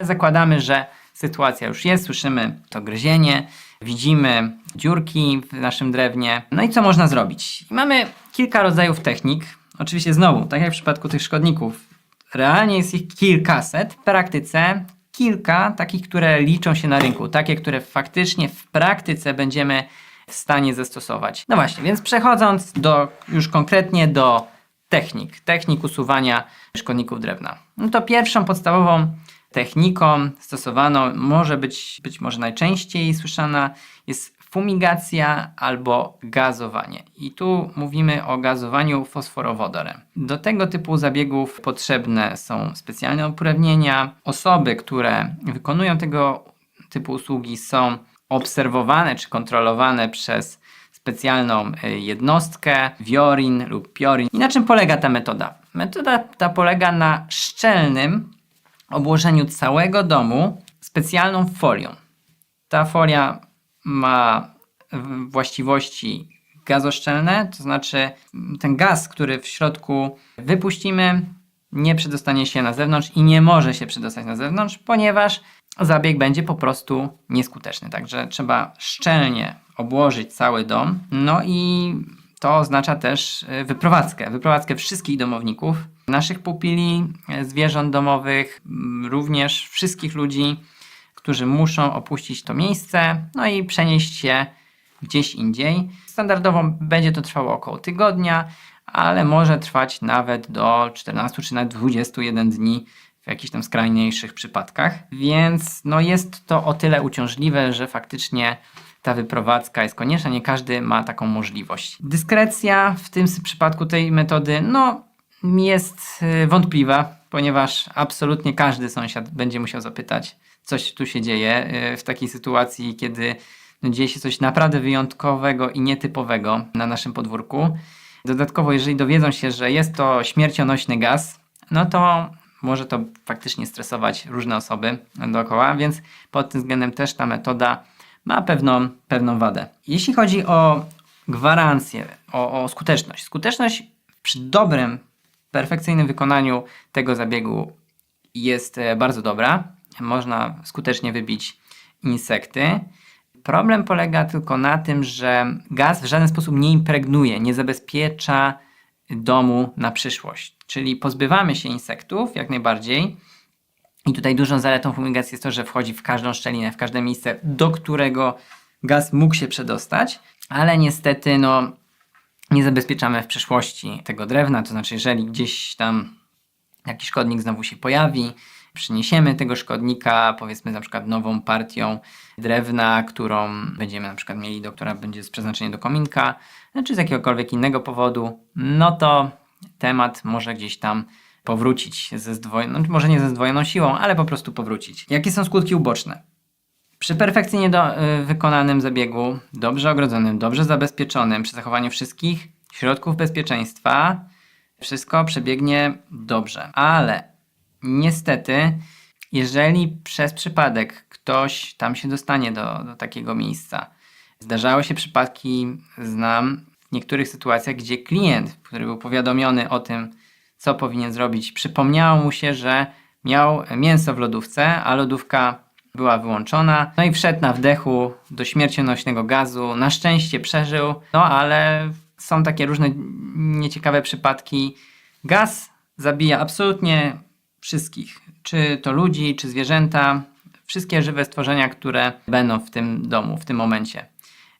Zakładamy, że sytuacja już jest, słyszymy to gryzienie, widzimy dziurki w naszym drewnie. No i co można zrobić? Mamy kilka rodzajów technik. Oczywiście znowu, tak jak w przypadku tych szkodników, realnie jest ich kilkaset. W praktyce kilka takich, które liczą się na rynku, takie, które faktycznie w praktyce będziemy w stanie zastosować. No właśnie, więc przechodząc do już konkretnie do technik, technik usuwania szkodników drewna. No to pierwszą podstawową techniką stosowaną może być, być może najczęściej słyszana jest fumigacja albo gazowanie. I tu mówimy o gazowaniu fosforowodorem. Do tego typu zabiegów potrzebne są specjalne uprawnienia. Osoby, które wykonują tego typu usługi są obserwowane czy kontrolowane przez specjalną y, jednostkę, Viorin lub Piorin. I na czym polega ta metoda? Metoda ta polega na szczelnym obłożeniu całego domu specjalną folią. Ta folia ma właściwości gazoszczelne, to znaczy mm, ten gaz, który w środku wypuścimy, nie przedostanie się na zewnątrz i nie może się przedostać na zewnątrz, ponieważ zabieg będzie po prostu nieskuteczny. Także trzeba szczelnie obłożyć cały dom. No i to oznacza też y, wyprowadzkę. Wyprowadzkę wszystkich domowników, naszych pupili, y, zwierząt domowych, również wszystkich ludzi, którzy muszą opuścić to miejsce, no i przenieść się gdzieś indziej. Standardowo będzie to trwało około tygodnia, ale może trwać nawet do 14 czy nawet 21 dni w jakichś tam skrajniejszych przypadkach. Więc no jest to o tyle uciążliwe, że faktycznie ta wyprowadzka jest konieczna. Nie każdy ma taką możliwość. Dyskrecja w tym przypadku tej metody, no jest y, wątpliwa, ponieważ absolutnie każdy sąsiad będzie musiał zapytać, coś tu się dzieje y, w takiej sytuacji, kiedy no, dzieje się coś naprawdę wyjątkowego i nietypowego na naszym podwórku. Dodatkowo, jeżeli dowiedzą się, że jest to śmiercionośny gaz, no to może to faktycznie stresować różne osoby dookoła, więc pod tym względem też ta metoda ma pewną, pewną wadę. Jeśli chodzi o gwarancję, o, o skuteczność. Skuteczność przy dobrym, perfekcyjnym wykonaniu tego zabiegu jest e, bardzo dobra. Można skutecznie wybić insekty. Problem polega tylko na tym, że gaz w żaden sposób nie impregnuje, nie zabezpiecza domu na przyszłość. Czyli pozbywamy się insektów jak najbardziej. I tutaj dużą zaletą fumigacji jest to, że wchodzi w każdą szczelinę, w każde miejsce, do którego gaz mógł się przedostać, ale niestety no, nie zabezpieczamy w przyszłości tego drewna. To znaczy, jeżeli gdzieś tam jakiś szkodnik znowu się pojawi, przyniesiemy tego szkodnika, powiedzmy na przykład nową partią drewna, którą będziemy na przykład mieli, do, która będzie z przeznaczeniem do kominka, czy z jakiegokolwiek innego powodu, no to temat może gdzieś tam powrócić ze zdwojoną, no, może nie ze zdwojoną siłą, ale po prostu powrócić. Jakie są skutki uboczne? Przy perfekcyjnie do, y, wykonanym zabiegu, dobrze ogrodzonym, dobrze zabezpieczonym, przy zachowaniu wszystkich środków bezpieczeństwa, wszystko przebiegnie dobrze. Ale niestety, jeżeli przez przypadek ktoś tam się dostanie do, do takiego miejsca, zdarzały się przypadki, znam, w niektórych sytuacjach, gdzie klient, który był powiadomiony o tym, co powinien zrobić, przypomniało mu się, że miał mięso w lodówce, a lodówka była wyłączona. No i wszedł na wdechu do śmiercionośnego gazu. Na szczęście przeżył, no ale są takie różne nieciekawe przypadki. Gaz zabija absolutnie wszystkich, czy to ludzi, czy zwierzęta, wszystkie żywe stworzenia, które będą w tym domu, w tym momencie.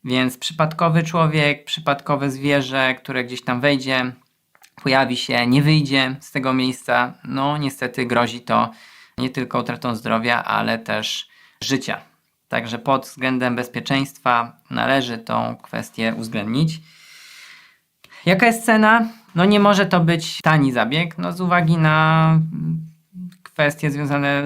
Więc przypadkowy człowiek, przypadkowe zwierzę, które gdzieś tam wejdzie, pojawi się, nie wyjdzie z tego miejsca, no niestety grozi to nie tylko utratą zdrowia, ale też życia. Także pod względem bezpieczeństwa należy tą kwestię uwzględnić. Jaka jest cena? No nie może to być tani zabieg, no z uwagi na kwestie związane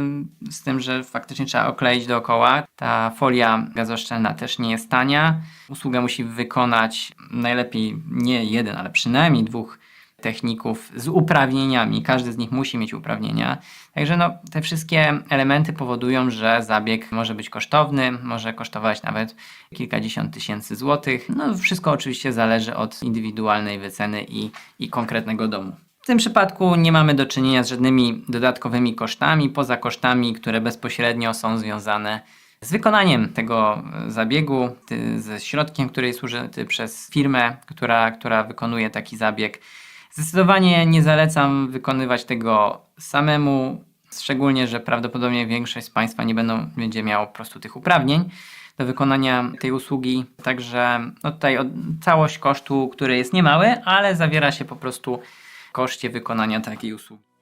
z tym, że faktycznie trzeba okleić dookoła. Ta folia gazoszczelna też nie jest tania. Usługę musi wykonać najlepiej nie jeden, ale przynajmniej dwóch techników z uprawnieniami. Każdy z nich musi mieć uprawnienia. Także no, te wszystkie elementy powodują, że zabieg może być kosztowny, może kosztować nawet kilkadziesiąt tysięcy złotych. No, wszystko oczywiście zależy od indywidualnej wyceny i, i konkretnego domu. W tym przypadku nie mamy do czynienia z żadnymi dodatkowymi kosztami, poza kosztami, które bezpośrednio są związane z wykonaniem tego e, zabiegu, ze środkiem, który jest użyty przez firmę, która, która wykonuje taki zabieg. Zdecydowanie nie zalecam wykonywać tego samemu, szczególnie, że prawdopodobnie większość z Państwa nie będą, będzie miało po prostu tych uprawnień do wykonania tej usługi. Także no tutaj całość kosztu, który jest niemały, ale zawiera się po prostu koszcie wykonania takiej usługi.